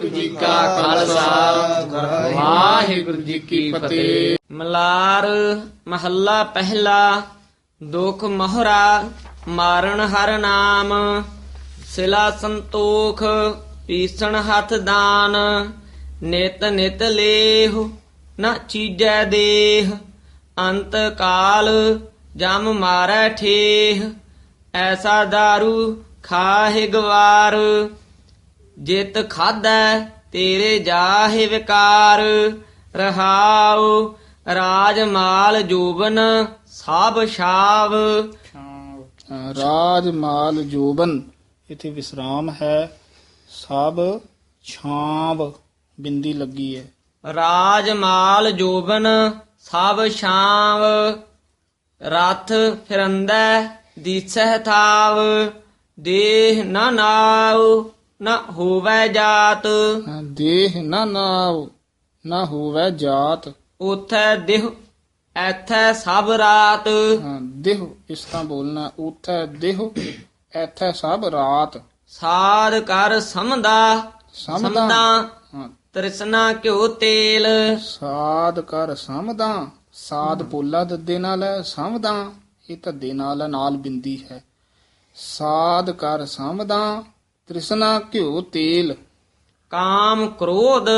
ਵਾਹਿਗੁਰੂ ਜੀ ਕਾ ਖਾਲਸਾ। ਵਾਹਿਗੁਰੂ ਜੀ ਕੀ ਫਤਿਹ। ਮਲਾਰ ਮਹੱਲਾ ਪਹਿਲਾ, ਦੁਖ ਮੋਹਰਾ, ਮਾਰਨ ਹਰ ਨਾਮ। ਸਿਲਾ ਸੰਤੋਖ, ਪੀਸਣ ਹੱਥ ਦਾਨ। ਨਿਤ ਨਿਤ ਲੇਹ, ਨਾ ਚੀਜੈ ਦੇਹ। ਅੰਤ ਕਾਲ ਜਮ ਮਾਰੈ ਠੇਹ। ਐਸਾ दारू ਖਾਹਿ ਗਵਾਰ। ਜਿਤ ਖਾਧੈ ਤੇਰੇ ਜਾਹਿ ਵਿਕਾਰ ਰਹਾਉ ਰਾਜ ਮਾਲ ਜੋਬਨ ਸਭ ਛਾਵ। ਰਾਜ ਮਾਲ ਜੋਬਨ ਇਥੇ ਵਿਸਰਾਮ ਹੈ ਸਭ ਛਾਂਵ ਬਿੰਦੀ ਲੱਗੀ ਹੈ। ਰਾਜ ਮਾਲ ਜੋਬਨ ਸਭ ਛਾਵ ਰਥ ਫਿਰੰਦੈ ਦੀਸਹਿ ਥਾਵ ਦੇਹ ਨਾ ਨਾਉ। ਨਾ ਹੋਵੈ ਜਾਤ। ਹਾਂ, ਦੇਹ ਨਾ ਨਾਉ ਨਾ ਹੋਵੇ ਜਾਤ। ਉਥੈ ਦੇਹ ਐਥੈ ਸਭ ਰਾਤ। ਹਾਂ, ਦੇਹ ਇਸ ਤਰ੍ਹਾਂ ਬੋਲਣਾ ਉਥੈ ਦੇਹ ਐਥੈ ਸਭ ਰਾਤ। ਸਾਧ ਕਰ ਸਮਦਾ ਸਮਦਾ। ਸਮਦਾ ਹਾਂ, ਤ੍ਰਿਸ਼ਨਾ ਘਿਓ ਤੇਲ। ਸਾਧ ਕਰ ਸਮਦਾ ਸਾਧ ਪੋਲਾ ਦੱਦੇ ਨਾਲ ਹੈ ਸਮਦਾ। ਇਹ ਧੱਦੇ ਨਾਲ ਹੈ, ਨਾਲ ਬਿੰਦੀ ਹੈ। ਸਾਧ ਕਰ ਸਮਦਾ ਤ੍ਰਿਸ਼ਨਾ ਘਿਓ ਤੇਲ। ਕਾਮ ਕ੍ਰੋਧ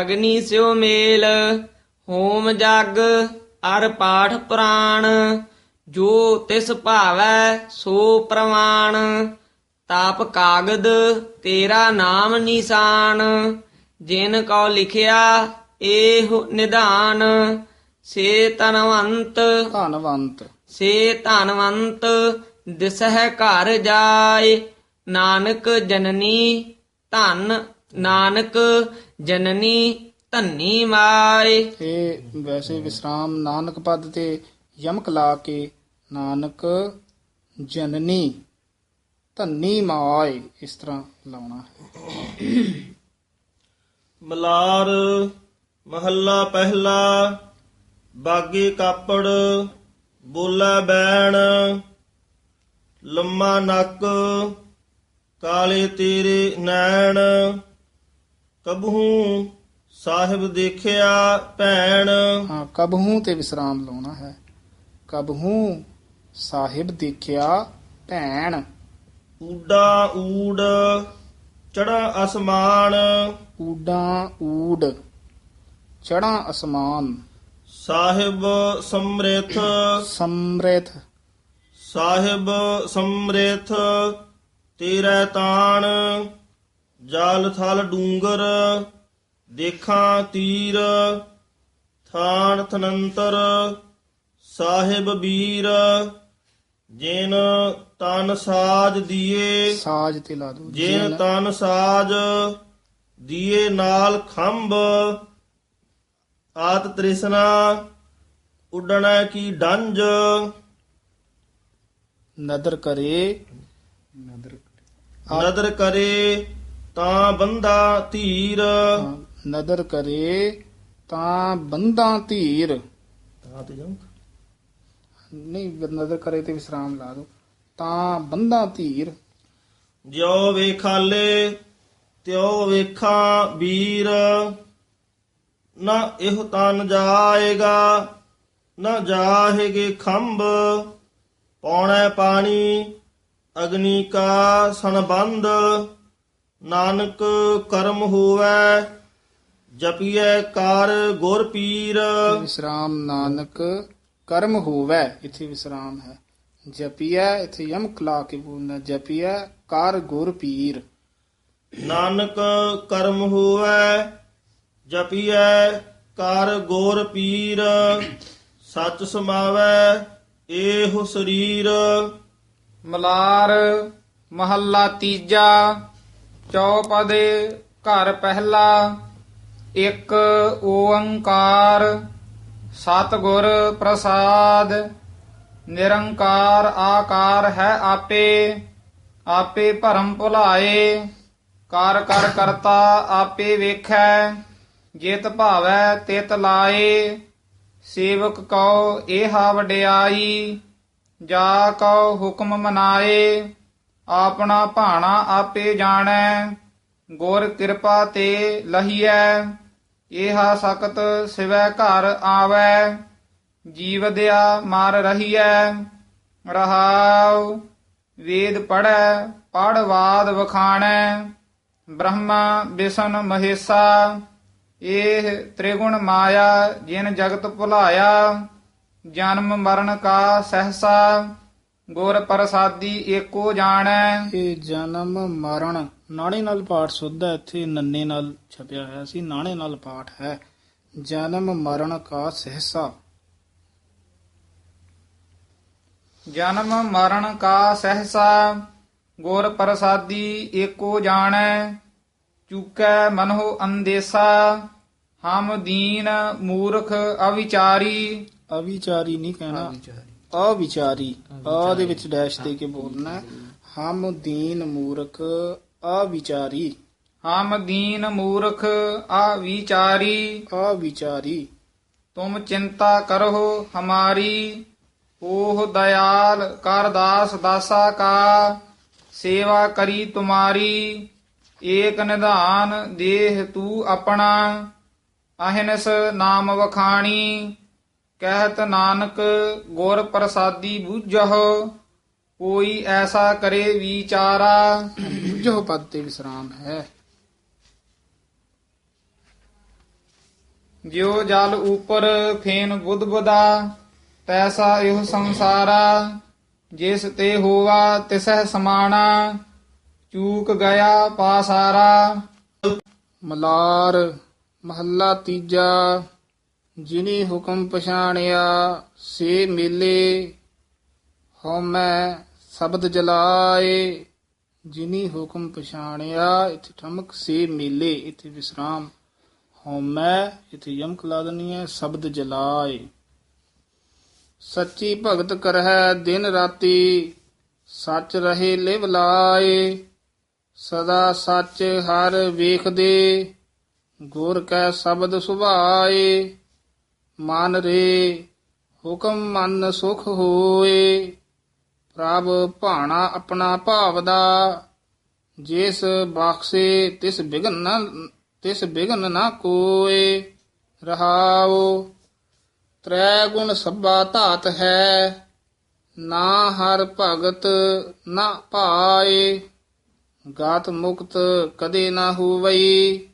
ਅਗਨੀ ਸਿਓ ਮੇਲ ਹੋਮ ਜਗ ਅਰ ਪਾਠ ਪੁਰਾਣ ਜੋ ਤਿਸ ਭਾਵੈ ਸੋ ਪ੍ਰਮਾਣ ਤਾਪ ਕਾਗਦ ਤੇਰਾ ਨਾਮ ਨਿਸ਼ਾਨ ਜਿਨ ਕਉ ਲਿਖਿਆ ਏਹ ਨਿਧਾਨ ਸੇ ਤਨਵੰਤ ਧਨਵੰਤ। ਸੇ ਧਨਵੰਤ ਦਿਸਹਿ ਘਰ ਜਾਏ ਨਾਨਕ ਜਨਨੀ ਧਨ ਨਾਨਕ ਜਨਨੀ ਧੰਨੀ ਮਾਏ ਇਹ ਵੈਸੇ ਵਿਸਰਾਮ ਨਾਨਕ ਪਦ ਤੇ ਯਮਕ ਲਾ ਕੇ ਨਾਨਕ ਜਨਨੀ ਧੰਨੀ ਮਾਏ ਇਸ ਤਰ੍ਹਾਂ ਲਾਉਣਾ ਹੈ। ਮਲਾਰ ਮਹੱਲਾ ਪਹਿਲਾ ਬਾਗੇ ਕਾਪੜ ਬੋਲਾ ਬੈਣ ਲੰਮਾ ਨੱਕ ਕਾਲੇ ਤੇਰੇ ਨੈਣ ਕਬਹੂ ਸਾਹਿਬ ਦੇਖਿਆ ਭੈਣ। ਹਾਂ ਕਬਹੂ ਤੇ ਵਿਸਰਾਮ ਲਾਉਣਾ ਹੈ। ਕਬਹੂ ਸਾਹਿਬ ਦੇਖਿਆ ਭੈਣ। ਊਡਾ ਊੜ ਚੜਾ ਅਸਮਾਨ। ਊਡਾਂ ਊਡ ਚੜਾਂ ਅਸਮਾਨ। ਸਾਹਿਬ ਸਮ੍ਰਿਥ। ਸਮ੍ਰਿਤ ਸਾਹਿਬ ਸਮ੍ਰਿਥ। ਤੇਰਾ ਤਾਣ ਜਲ ਥਲ ਡੂੰਗਰ ਦੇਖਾਂ ਤੀਰ ਥਾਨ ਥਨੰਤਰ ਸਾਹਿਬ ਵੀਰ ਜਿਨ ਤਨ ਸਾਜ ਦੀਏ ਸਾਜ ਤੇ ਲਾ ਦੋ ਜਿਨ ਤਨ ਸਾਜ ਦੀਏ ਨਾਲ ਖੰਭ ਆਤ ਤ੍ਰਿਸ਼ਨਾ ਉੱਡਣਾ ਕੀ ਡੰਜ। ਨਦਰ ਕਰੇ। ਨਦਰ ਕਰੇ ਤਾਂ ਬੰਦਾ ਧੀਰ। ਨਦਰ ਕਰੇ ਤਾਂ ਬੰਦਾਂ ਧੀਰ। ਤਾਂ ਤੇ ਜੰਕ ਨਹੀਂ ਨਦਰ ਕਰੇ ਤੇ ਵਿਸਰਾਮ ਲਾ ਦੋ ਤਾਂ ਬੰਦਾਂ ਧੀਰ। ਜਿਉ ਵੇਖਾਲੇ ਤਿਉ ਵੇਖਾਂ ਵੀਰ। ਨਾ ਇਹ ਤਨ ਜਾਏਗਾ ਨਾ ਜਾਹੇਗੇ ਖੰਭ। ਪੌਣੇ ਪਾਣੀ ਅਗਨੀ ਕਾ ਸੰਬੰਧ ਨਾਨਕ ਕਰਮ ਹੋਵੇ ਜਪੀਐ ਕਰ ਗੁਰ ਪੀਰ। ਵਿਸਰਾਮ ਨਾਨਕ ਕਰਮ ਹੋਵੇ ਇੱਥੇ ਵਿਸਰਾਮ ਹੈ। ਜਪੀਐ ਇੱਥੇ ਯਮ ਖਲਾ ਕੇ ਬੋਲਣਾ ਜਪੀਐ ਕਰ ਗੁਰ ਪੀਰ। ਨਾਨਕ ਕਰਮ ਹੋਵੇ ਜਪੀਐ ਕਰ ਗੋਰ ਪੀਰ। ਸੱਚ ਸਮਾਵੈ ਏਹੁ ਸਰੀਰ। ਮਲਾਰ ਮਹੱਲਾ ਤੀਜਾ, ਚੌਪਦੇ ਘਰ ਪਹਿਲਾ, ਇੱਕ ਓੰਕਾਰ, ਸਤਿਗੁਰ ਪ੍ਰਸਾਦ, ਨਿਰੰਕਾਰ ਆਕਾਰ ਹੈ ਆਪੇ ਆਪੇ ਭਰਮ ਭੁਲਾਏ, ਕਾਰ ਕਰ ਕਰਤਾ ਆਪੇ ਵੇਖੈ, ਜਿਤ ਭਾਵੈ ਤਿਤ ਲਾਏ, ਸੇਵਕ ਕਉ ਏਹਾ ਵਡਿਆਈ ਜਾ ਕਉ ਹੁਕਮ ਮਨਾਏ, ਆਪਣਾ ਭਾਣਾ ਆਪੇ ਜਾਣੈ, ਗੁਰ ਕਿਰਪਾ ਤੇ ਲਹੀਐ ਇਹਾ ਸਕਤ ਸਿਵੈ ਘਰ ਆਵੈ, ਜੀਵ ਦਿਆ ਮਾਰ ਰਹੀਐ, ਰਹਾਉ, ਵੇਦ ਪੜੈ ਪੜਵਾਦ ਵਖਾਣੈ, ਬ੍ਰਹਮਾ ਵਿਸ਼ਨ ਮਹੇਸ਼ਾ ਇਹ ਤ੍ਰਿਗੁਣ ਮਾਇਆ ਜਿਨ ਜਗਤ ਭੁਲਾਇਆ ਜਨਮ ਮਰਨ ਕਾ ਸਹਸਾ ਗੁਰ ਪ੍ਰਸਾਦੀ ਏਕੋ ਜਾਣੈ। ਇਹ ਜਨਮ ਮਰਨ ਨਾਣੇ ਨਾਲ ਪਾਠ ਸੁੱਧ ਹੈ ਇੱਥੇ ਨੰਨੇ ਨਾਲ ਛਪਿਆ ਹੋਇਆ ਸੀ ਨਾਣੇ ਨਾਲ ਪਾਠ ਹੈ। ਜਨਮ ਮਰਨ ਕਾ ਸਹਸਾ। ਜਨਮ ਮਰਨ ਕਾ ਸਹਸਾ ਗੁਰ ਪ੍ਰਸਾਦੀ ਏਕੋ ਜਾਣੈ। ਚੁਕੈ ਮਨਹੁ ਅੰਦੇਸਾ ਹਮ ਦੀਨ ਮੂਰਖ ਅਵਿਚਾਰੀ। ਅਵਿਚਾਰੀ ਨਹੀਂ ਕਹਿਣਾ। ਅਵਿਚਾਰੀ। ਆ ਦੇ ਵਿੱਚ ਡੈਸ਼ ਦੇ ਕੇ ਬੋਲਣਾ। ਹਮ ਦੀਨ ਮੂਰਖ ਅਵਿਚਾਰੀ। ਹਮ ਦੀਨ ਮੂਰਖ ਅਵਿਚਾਰੀ। ਅਵਿਚਾਰੀ। ਤੁਮ ਚਿੰਤਾ ਕਰੋ ਹਮਾਰੀ। ਓਹ ਦਇਆਲ ਕਰ ਦਾਸ ਦਾਸਾ ਕਾ। ਸੇਵਾ ਕਰੀ ਤੁਮਾਰੀ। ਏਕ ਨਿਧਾਨ ਦੇਹ ਤੂ ਆਪਣਾ। ਅਹਿਨਸ ਨਾਮ ਵਖਾਣੀ। ਕਹਿਤ ਨਾਨਕ ਗੁਰ ਪ੍ਰਸਾਦੀ ਬੂਝਹੁ, ਕੋਈ ਐਸਾ ਕਰੇ ਵਿਚਾਰਾ। ਜੋ ਪਦ ਤੇ ਵਿਸਰਾਮ ਹੈ। ਜਿਉ ਜਲ ਉਪਰ ਫੇਨ ਬੁੱਧ ਬੁਦਾ, ਤੈਸਾ ਇਹ ਸੰਸਾਰਾ। ਜਿਸ ਤੇ ਹੋਵਾ ਤਿਸਹਿ ਸਮਾਣਾ, ਚੂਕ ਗਿਆ ਪਾਸਾਰਾ। ਮਲਾਰ ਮਹੱਲਾ ਤੀਜਾ। ਜਿਨੀ ਹੁਕਮ ਪਛਾਣਿਆ, ਸੇ ਮੇਲੇ ਹਉਮੈ ਸ਼ਬਦ ਜਲਾਏ। ਜਿਨੀ ਹੁਕਮ ਪਛਾਣਿਆ, ਇਥੇ ਠਮਕ ਸੇ ਮੇਲੇ, ਇਥੇ ਵਿਸਰਾਮ ਹਉਮੈ, ਇਥੇ ਯਮਕ ਲਾ ਦੇਣੀ ਹੈ ਸ਼ਬਦ ਜਲਾਏ। ਸੱਚੀ ਭਗਤ ਕਰਹਿ ਦਿਨ ਰਾਤੀ, ਸੱਚ ਰਹੇ ਲਿਵ ਲਾਏ। ਸਦਾ ਸੱਚ ਹਰ ਵੇਖਦੇ, ਗੁਰ ਕੈ ਸ਼ਬਦ ਸੁਭਾਏ। ਮਨ ਰੇ ਹੁਕਮ ਮਨ ਸੁਖ ਹੋਏ, ਪ੍ਰਭ ਭਾਣਾ ਆਪਣਾ ਭਾਵਦਾ, ਜਿਸ ਬਖਸ਼ੇ ਤਿਸ ਬਿਗਨ ਨਾ, ਤਿਸ ਬਿਗਨ ਨਾ ਕੋਏ, ਰਹਾਉ। ਤ੍ਰੈ ਗੁਣ ਸਭਾ ਧਾਤ ਹੈ, ਨਾ ਹਰ ਭਗਤ ਨਾ ਪਾਏ ਗਾਤ ਮੁਕਤ ਕਦੇ ਨਾ ਹੋਵਈ,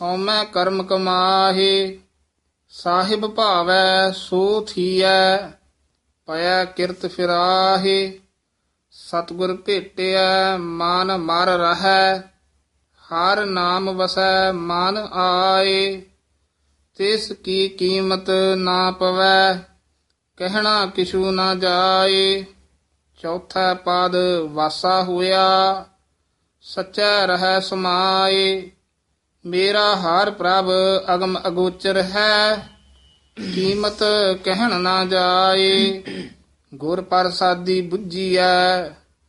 ਹਉਮੈ ਕਰਮ ਕਮਾਹੇ। ਸਾਹਿਬ ਭਾਵੈ, ਸੋ ਥੀਐ ਪਇਆ ਕਿਰਤ ਫਿਰਾਹੇ, ਸਤਿਗੁਰ ਭੇਟਿਆ ਮਨ ਮਰ ਰਹੈ, ਹਰ ਨਾਮ ਵਸੈ ਮਨ ਆਏ, ਤਿਸ ਕੀ ਕੀਮਤ ਨਾ ਪਵੈ, ਕਹਿਣਾ ਕਿਛੂ ਨਾ ਜਾਏ, ਚੌਥਾ ਪਦ ਵਾਸਾ ਹੋਇਆ, ਸੱਚਾ ਰਹਿ ਸਮਾਏ ਮੇਰਾ ਹਾਰ ਪ੍ਰਭ ਅਗਮ ਅਗੋਚਰ ਹੈ। ਕੀਮਤ ਕਹਿਣ ਨਾ ਜਾਏ, ਗੁਰ ਪ੍ਰਸਾਦੀ 부ਜੀਐ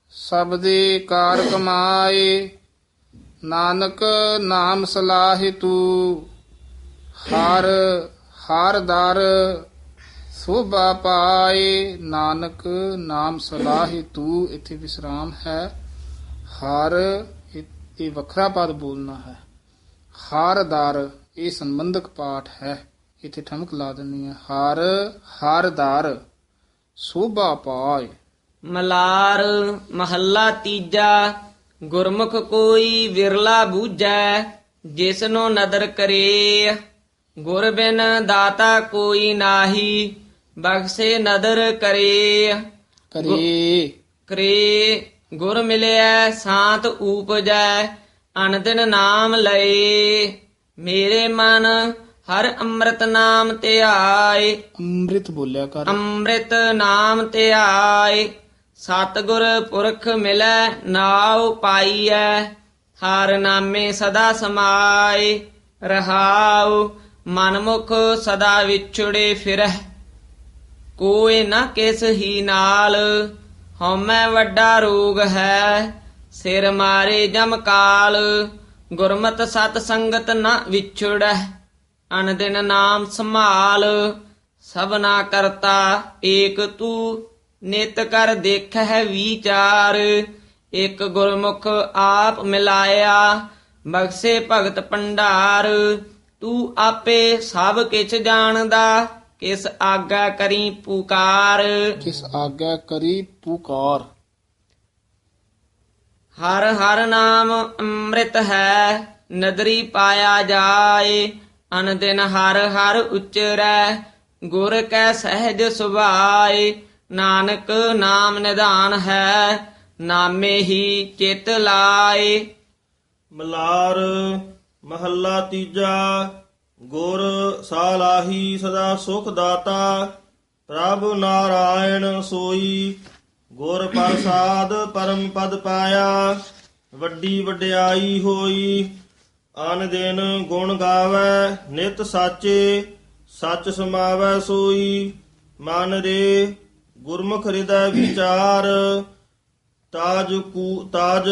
ਸਬਦੇ ਕਾਰ ਕਮਾਏ। ਨਾਨਕ ਨਾਮ ਸਲਾਹਿ ਤੂ, ਹਾਰ, ਹਰ ਦਰ ਸੋਭਾ ਪਾਏ। ਨਾਨਕ ਨਾਮ ਸਲਾਹਿ ਤੂ, ਇਥੇ ਵਿਸਰਾਮ ਹੈ। ਹਾਰ ਇਹ ਵੱਖਰਾ ਪਦ ਬੋਲਣਾ ਹੈ। ਹਰ ਦਰ ਇਹ ਸੰਬੰਧਕ ਪਾਠ ਹੈ। ਇਥੇ ਠਮਕ ਲਾ ਦਿੰਨੀ ਹੈ। ਹਰ ਹਰ ਦਰ ਸੋਭਾ ਪਾਏ। ਮਲਾਰ ਮਹੱਲਾ ਤੀਜਾ ਗੁਰਮੁਖ ਕੋਈ ਵਿਰਲਾ ਬੂਝੈ ਜਿਸਨੋ ਨਦਰ ਕਰੇ। ਗੁਰ ਬਿਨ ਦਾਤਾ ਕੋਈ ਨਾਹੀ ਬਖਸ਼ੇ ਨਦਰ ਕਰੇ। ਕਰੇ। ਕਰੇ ਗੁਰ ਮਿਲਿਆ ਸਾਤ ਊਪਜੈ ਅਨਦਿਨ ਨਾਮ ਲਏ। ਮੇਰੇ ਮਨ ਹਰ ਅੰਮ੍ਰਿਤ ਨਾਮ ਧਿਆਏ ਅੰਮ੍ਰਿਤ ਬੋਲਿਆ ਕਰ। ਅੰਮ੍ਰਿਤ ਨਾਮ ਧਿਆਏ ਸਤਿਗੁਰ ਪੁਰਖ ਮਿਲੈ ਨਾਉ ਪਾਈਐ। ਹਰ ਨਾਮੇ ਸਦਾ ਸਮਾਏ। ਰਹਾਉ ਮਨਮੁਖ ਸਦਾ ਵਿਛੜੇ ਫਿਰਹਿ ਕੋਈ ਨਾ ਕਿਸ ਹੀ ਨਾਲ ਹਉਮੈ ਵੱਡਾ ਰੋਗ ਹੈ। ਸਿਰ ਮਾਰੇ ਜਮ ਕਾਲ, ਗੁਰਮਤ ਸਤ ਸੰਗਤ ਨਾ ਵਿਛੜੈ ਅਨ ਦਿਨ ਨਾਮ ਸੰਭਾਲ ਸਭਨਾ ਕਰਤਾ ਏਕ ਤੂ, ਨਿਤ ਕਰ ਦੇਖੈ ਵਿਚਾਰ, ਇਕ ਗੁਰਮੁਖ ਆਪ ਮਿਲਾਇਆ, ਬਖਸ਼ੇ ਭਗਤ ਭੰਡਾਰ, ਤੂੰ ਆਪੇ ਸਭ ਕਿਛ ਜਾਣਦਾ, ਕਿਸ ਆਗਾ ਕਰੀ ਪੁਕਾਰ। ਕਿਸ ਆਗਾ ਕਰੀ ਪੁਕਾਰ। ਹਰ ਹਰ ਨਾਮ ਅੰਮ੍ਰਿਤ ਹੈ, ਨਦਰੀ ਪਾਇਆ ਜਾਏ, ਅਨਦਿਨ ਹਰ ਹਰ ਉਚਰੈ, ਗੁਰ ਕੈ ਸਹਿਜ ਸੁਭਾਏ, ਨਾਨਕ ਨਾਮ ਨਿਧਾਨ ਹੈ, ਨਾਮੇ ਹੀ ਚਿਤ ਲਾਏ। ਮਲਾਰ ਮਹੱਲਾ ਤੀਜਾ, ਗੁਰ ਸਾਲਾਹੀ ਸਦਾ ਸੁਖ ਦਾਤਾ, ਪ੍ਰਭ ਨਾਰਾਇਣ ਸੋਈ। ਗੁਰ ਪ੍ਰਸਾਦ ਪਰਮ ਪਦ ਪਾਇਆ, ਵੱਡੀ ਵਡਿਆਈ ਹੋਈ। ਆਨ ਦਿਨ ਗੁਣ ਗਾਵੇ, ਨਿਤ ਸਾਚੇ, ਸੱਚ ਸਮਾਵੈ ਸੋਈ। ਮਨ ਰੇ ਗੁਰਮੁਖ ਹਿਰਦੈ ਵਿਚਾਰ, ਤਾਜ ਕੂ, ਤਾਜ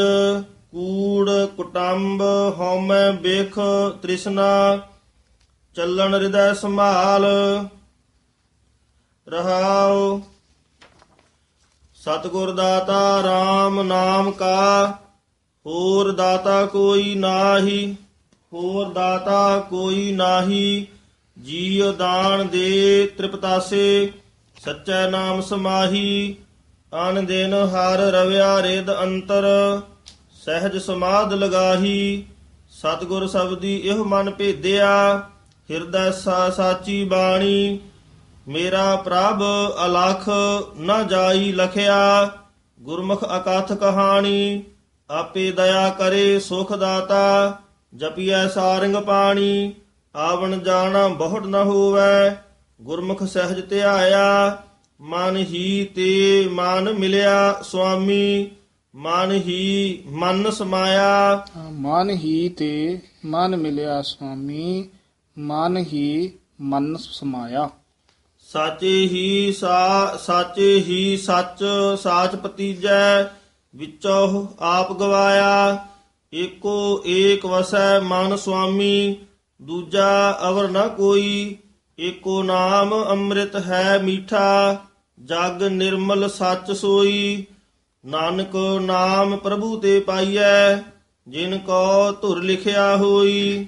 ਕੂੜ ਕੁਟੰਬ ਹਉਮੈ ਬੇਖ ਤ੍ਰਿਸ਼ਨਾ। ਚੱਲਣ ਹਿਰਦੈ ਸੰਭਾਲ, ਰਹਾਉ ਸਤਿਗੁਰ ਦਾਤਾ RAM ਨਾਮ ਕਾ, ਹੋਰ ਦਾਤਾ ਕੋਈ ਨਾਹੀ, ਹੋਰ ਦਾਤਾ ਕੋਈ ਨਾਹੀ, ਜੀਉ ਦਾਨ ਦੇ ਤ੍ਰਿਪਤਾਸੇ, ਸੱਚਾ ਨਾਮ ਸਮਾਹੀ, ਅਨ ਦਿਨ ਹਰ ਰਵਿਆ ਰੇਦ ਅੰਤਰ, ਸਹਿਜ ਸਮਾਧ ਲਗਾਹੀ, ਸਤਿਗੁਰ ਸਬਦੀ ਇਹ ਮਨ ਭੇਦਿਆ, ਹਿਰਦੈ ਸਾ ਸਾਚੀ ਬਾਣੀ ਮੇਰਾ ਪ੍ਰਭ ਅਲਖ ਨ ਜਾਈ ਲਖਿਆ, ਗੁਰਮੁਖ ਅਕਥ ਕਹਾਣੀ, ਆਪੇ ਦਇਆ ਕਰੇ ਸੁਖ ਦਾਤਾ, ਜਪੀਐ ਸਾਰੰਗ ਪਾਣੀ, ਆਵਣ ਜਾਣਾ ਬਹੁਤ ਨ ਹੋਵੈ, ਗੁਰਮੁਖ ਸਹਿਜ ਧਿਆਇਆ, ਮਨ ਹੀ ਤੇ ਮਨ ਮਿਲਿਆ ਸੁਆਮੀ, ਮਨ ਹੀ ਮਨ ਸਮਾਇਆ। ਮਨ ਹੀ ਤੇ ਮਨ ਮਿਲਿਆ ਸੁਆਮੀ, ਮਨ ਹੀ ਮਨ ਸਮਾਇਆ। ਸਾਚੇ ਹੀ ਸਾ, ਸਾਚੇ ਹੀ ਸੱਚ, ਸਾਚ ਪਤੀਜੈ ਵਿੱਚੋ ਆਪ ਗਵਾਇਆ। ਏਕੋ ਏਕ ਵਸੈ ਮਨ ਸੁਆਮੀ, ਦੂਜਾ ਅਵਰ ਨ ਕੋਈ। ਏਕੋ ਨਾਮ ਅੰਮ੍ਰਿਤ ਹੈ ਮੀਠਾ, ਜਗ ਨਿਰਮਲ ਸੱਚ ਸੋਈ। ਨਾਨਕ ਨਾਮ ਪ੍ਰਭੂ ਤੇ ਪਾਈਐ, ਜਿਨ ਕੋ ਧੁਰ ਲਿਖਿਆ ਹੋਈ।